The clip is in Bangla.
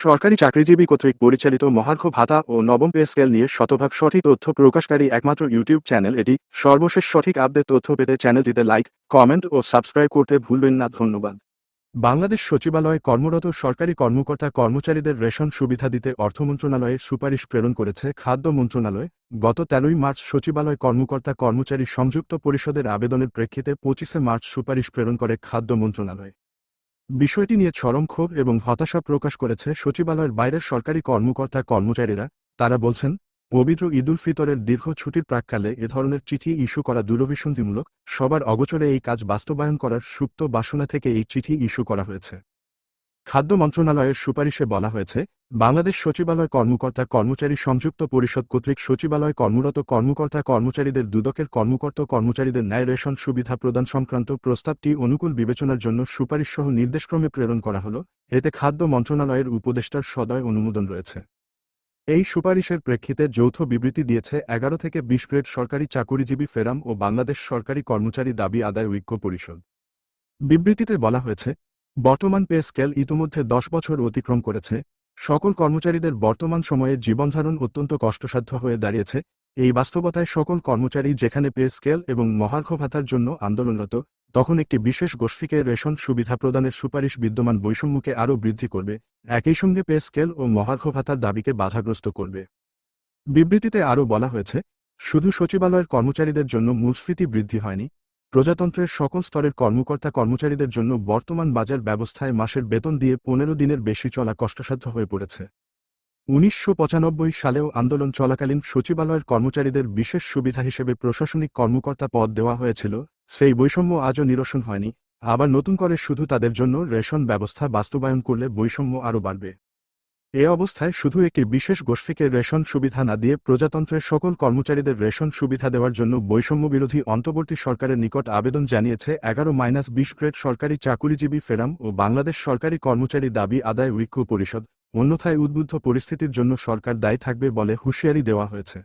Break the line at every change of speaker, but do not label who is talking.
সরকারি চাকরিজীবী কর্তৃক পরিচালিত মহার্ঘ ভাতা ও নবম পে স্কেল নিয়ে শতভাগ সঠিক তথ্য প্রকাশকারী একমাত্র ইউটিউব চ্যানেল এটি। সর্বশেষ সঠিক আপডেট তথ্য পেতে চ্যানেলটিতে লাইক, কমেন্ট ও সাবস্ক্রাইব করতে ভুলবেন না। ধন্যবাদ। বাংলাদেশ সচিবালয়ে কর্মরত সরকারি কর্মকর্তা কর্মচারীদের রেশন সুবিধা দিতে অর্থ মন্ত্রণালয়ে সুপারিশ প্রেরণ করেছে খাদ্য মন্ত্রণালয়। গত তেরোই মার্চ সচিবালয় কর্মকর্তা কর্মচারী সংযুক্ত পরিষদের আবেদনের প্রেক্ষিতে পঁচিশে মার্চ সুপারিশ প্রেরণ করে খাদ্য মন্ত্রণালয়। বিষয়টি নিয়ে চরম ক্ষোভ এবং হতাশা প্রকাশ করেছে সচিবালয়ের বাইরের সরকারি কর্মকর্তা কর্মচারীরা। তারা বলছেন, পবিত্র ঈদুল ফিতরের দীর্ঘ ছুটির প্রাককালে এ ধরনের চিঠি ইস্যু করা দুরভিসন্ধিমূলক, সবার অগচরে এই কাজ বাস্তবায়ন করার সুপ্ত বাসনা থেকে এই চিঠি ইস্যু করা হয়েছে। খাদ্য মন্ত্রণালয়ের সুপারিশে বলা হয়েছে, বাংলাদেশ সচিবালয় কর্মকর্তা কর্মচারী সংযুক্ত পরিষদ কর্তৃক সচিবালয় কর্মরত কর্মকর্তা কর্মচারীদের দুদকের কর্মকর্তা কর্মচারীদের ন্যায় রেশন সুবিধা প্রদান সংক্রান্ত প্রস্তাবটি অনুকূল বিবেচনার জন্য সুপারিশসহ নির্দেশক্রমে প্রেরণ করা হল, এতে খাদ্য মন্ত্রণালয়ের উপদেষ্টার সদয় অনুমোদন রয়েছে। এই সুপারিশের প্রেক্ষিতে যৌথ বিবৃতি দিয়েছে, এগারো থেকে বিশ গ্রেড সরকারি চাকুরিজীবী ফেরাম ও বাংলাদেশ সরকারি কর্মচারী দাবি আদায় ঐক্য পরিষদ। বিবৃতিতে বলা হয়েছে বর্তমান পে স্কেল ইতিমধ্যে দশ বছর অতিক্রম করেছে। সকল কর্মচারীদের বর্তমান সময়ে জীবনধারণ অত্যন্ত কষ্টসাধ্য হয়ে দাঁড়িয়েছে। এই বাস্তবতায় সকল কর্মচারী যেখানে পে স্কেল এবং মহার্ঘ ভাতার জন্য আন্দোলনরত, তখন একটি বিশেষ গোষ্ঠীকে রেশন সুবিধা প্রদানের সুপারিশ বিদ্যমান বৈষম্যকে আরও বৃদ্ধি করবে। একই সঙ্গে পে স্কেল ও মহার্ঘ ভাতার দাবিকে বাধাগ্রস্ত করবে। বিবৃতিতে আরও বলা হয়েছে, শুধু সচিবালয়ের কর্মচারীদের জন্য মূলস্ফীতি বৃদ্ধি হয়নি প্রজাতন্ত্রের সকল স্তরের কর্মকর্তা কর্মচারীদের জন্য বর্তমান বাজার ব্যবস্থায় মাসের বেতন দিয়ে পনেরো দিনের বেশি চলা কষ্টসাধ্য হয়ে পড়েছে। উনিশশো পঁচানব্বই সালেও আন্দোলন চলাকালীন সচিবালয়ের কর্মচারীদের বিশেষ সুবিধা হিসেবে প্রশাসনিক কর্মকর্তা পদ দেওয়া হয়েছিল, সেই বৈষম্য আজও নিরসন হয়নি। আবার নতুন করে শুধু তাদের জন্য রেশন ব্যবস্থা বাস্তবায়ন করলে বৈষম্য আরও বাড়বে। এ অবস্থায় শুধু একটি বিশেষ গোষ্ঠীকে রেশন সুবিধা না দিয়ে প্রজাতন্ত্রের সকল কর্মচারীদের রেশন সুবিধা দেওয়ার জন্য বৈষম্যবিরোধী অন্তর্বর্তী সরকারের নিকট আবেদন জানিয়েছে এগারো মাইনাস বিশ গ্রেড সরকারি চাকুরিজীবী ফেরাম ও বাংলাদেশ সরকারি কর্মচারী দাবি আদায় ঐক্য পরিষদ, অন্যথায় উদ্বুদ্ধ পরিস্থিতির জন্য সরকার দায়ী থাকবে বলে হুঁশিয়ারি দেওয়া হয়েছে।